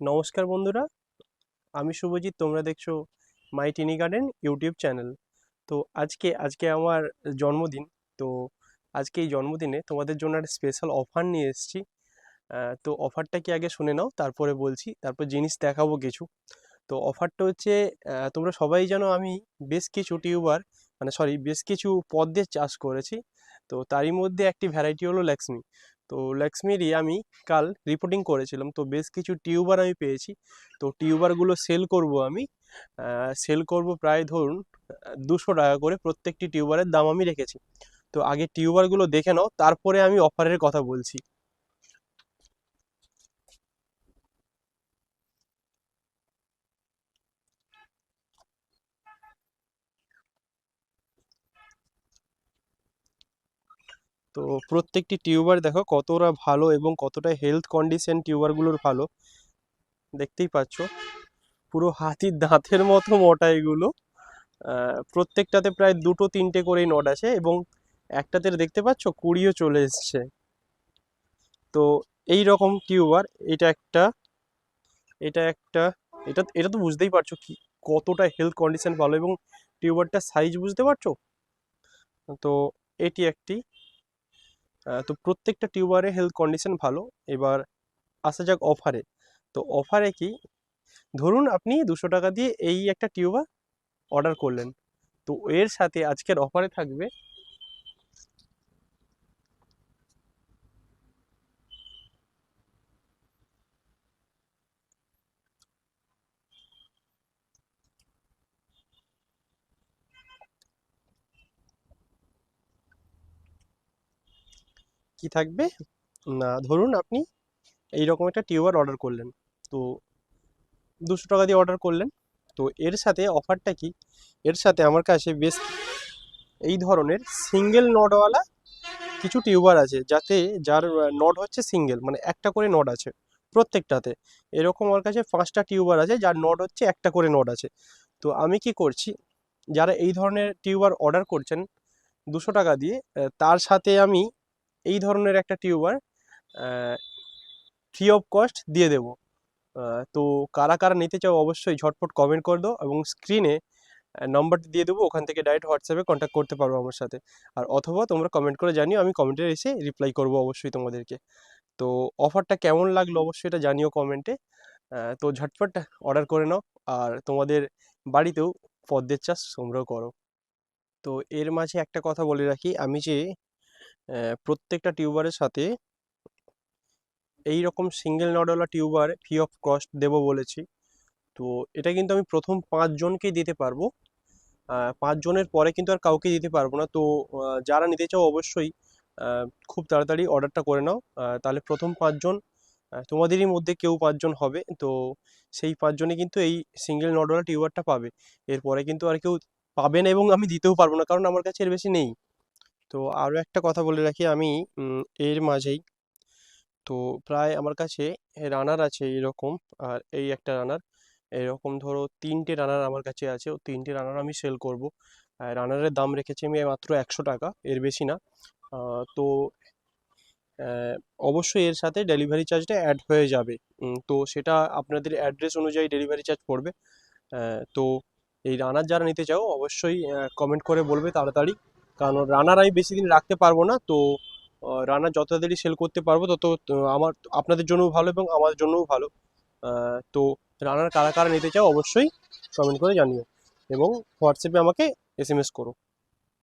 নমস্কার বন্ধুরা, আমি শুভজিৎ, তোমরা দেখছ my tiny garden YouTube channel. তো আজকে আজকে আমার জন্মদিন, তো আজকে এই জন্মদিনে তোমাদের জন্য একটা স্পেশাল অফার নিয়ে এসেছি। তো অফারটা কি আগে শুনে নাও, তারপরে বলছি, তারপর জিনিস দেখাবো কিছু। তো অফারটা হচ্ছে তোমরা সবাই জানো আমি বেশ কিছু টিউবার মানে সরি বেশ কিছু পদ্মের চাষ করেছি। তো তারই মধ্যে একটি ভ্যারাইটি হলো লক্ষ্মী তো ল্যাক্সমিরই আমি কাল রিপোর্টিং করেছিলাম। তো বেশ কিছু টিউবার আমি পেয়েছি। তো টিউবারগুলো সেল করব আমি। সেল করব প্রায় ধরুন দুশো টাকা করে প্রত্যেকটি টিউবারের দাম আমি রেখেছি। তো আগে টিউবারগুলো দেখে নাও, তারপরে আমি অফারের কথা বলছি। তো প্রত্যেকটি টিউবার দেখো কতটা ভালো এবং কতটা হেলথ কন্ডিশন টিউবারগুলোর ভালো। দেখতেই পাচ্ছো? পুরো হাতির দাঁতের মতো মোটা এগুলো। প্রত্যেকটাতে প্রায় দুটো তিনটে করেই নট আছে এবং একটাতে দেখতে পাচ্ছ কুড়িও চলে এসছে। তো এই রকম টিউবার, এটা একটা এটা একটা, এটা এটা তো বুঝতেই পারছ কি, কতটা হেলথ কন্ডিশন ভালো এবং টিউবারটার সাইজ বুঝতে পারছ? তো এটি একটি তো প্রত্যেকটা টিউবারে হেলথ কন্ডিশন ভালো। এবার আসা যাক অফারে তো অফারে কি? ধরুন আপনি দুশো টাকা দিয়ে এই একটা টিউবার অর্ডার করলেন। তো এর সাথে আজকের অফারে থাকবে কি থাকবে? না, ধরুন আপনি এইরকম একটা টিউবার অর্ডার করলেন। তো দুশো টাকা দিয়ে অর্ডার করলেন। তো এর সাথে অফারটা কি? এর সাথে আমার কাছে বেশ এই ধরনের সিঙ্গেল নটওয়ালা কিছু টিউবার আছে, যাতে যার নট হচ্ছে সিঙ্গেল মানে একটা করে নট আছে প্রত্যেকটাতে। এরকম আমার কাছে পাঁচটা টিউবার আছে, যার নট হচ্ছে একটা করে নট আছে। তো আমি কি করছি, যারা এই ধরনের টিউবার অর্ডার করছেন দুশো টাকা দিয়ে তার সাথে আমি এই ধরনের একটা টিউবার ফ্রি অফ কস্ট দিয়ে দেবো। তো কারা কারা নিতে চাও অবশ্যই ঝটপট কমেন্ট করে দাও এবং স্ক্রিনে নম্বরটা দিয়ে দেবো, ওখান থেকে ডাইরেক্ট হোয়াটসঅ্যাপে কন্ট্যাক্ট করতে পারব আমার সাথে। আর অথবা তোমরা কমেন্ট করে জানিও, আমি কমেন্টে এসে রিপ্লাই করব অবশ্যই তোমাদেরকে। তো অফারটা কেমন লাগল অবশ্যই এটা জানিও কমেন্টে তো ঝটপট অর্ডার করে নাও, আর তোমাদের বাড়িতেও পদ্মের চাষ সংগ্রহ করো। তো এর মাঝে একটা কথা বলে রাখি, আমি যে প্রত্যেকটা টিউবারের সাথে এই রকম সিঙ্গেল নডওয়ালা টিউবার ফ্রি অফ কস্ট দেবো বলেছি। তো এটা কিন্তু আমি প্রথম পাঁচজনকেই দিতে পারব। পাঁচজনের পরে কিন্তু আর কাউকে দিতে পারব না। তো যারা নিতে চাও অবশ্যই খুব তাড়াতাড়ি অর্ডারটা করে নাও। তাহলে প্রথম পাঁচজন তোমাদেরই মধ্যে কেউ পাঁচজন হবে। তো সেই পাঁচজনে কিন্তু এই সিঙ্গেল নডওয়ালা টিউবারটা পাবে। এরপরে কিন্তু আর কেউ পাবে না এবং আমি দিতেও পারব না, কারণ আমার কাছে এর বেশি নেই। তো আরও একটা কথা বলে রাখি আমি এর মাঝেই। তো প্রায় আমার কাছে রানার আছে এরকম, আর এই একটা রানার এরকম ধরো তিনটে রানার আমার কাছে আছে, ও তিনটে রানার আমি সেল করব। রানারের দাম রেখেছি আমি মাত্র একশো টাকা, এর বেশি না। তো অবশ্যই এর সাথে ডেলিভারি চার্জটা অ্যাড হয়ে যাবে। তো সেটা আপনাদের অ্যাড্রেস অনুযায়ী ডেলিভারি চার্জ পড়বে। তো এই রানার যারা নিতে চাও, অবশ্যই কমেন্ট করে বলবে তাড়াতাড়ি। কারণ রানার আমি বেশি দিন রাখতে পারব না, তো রানার যত তাড়াতাড়ি সেল করতে পারব, তত আমার, আপনাদের জন্যও ভালো এবং আমাদের জন্যও ভালো। তো রানার কারা কারা নিতে চাও অবশ্যই কমেন্ট করে জানিও এবং হোয়াটসঅ্যাপে আমাকে এস এম এস করো।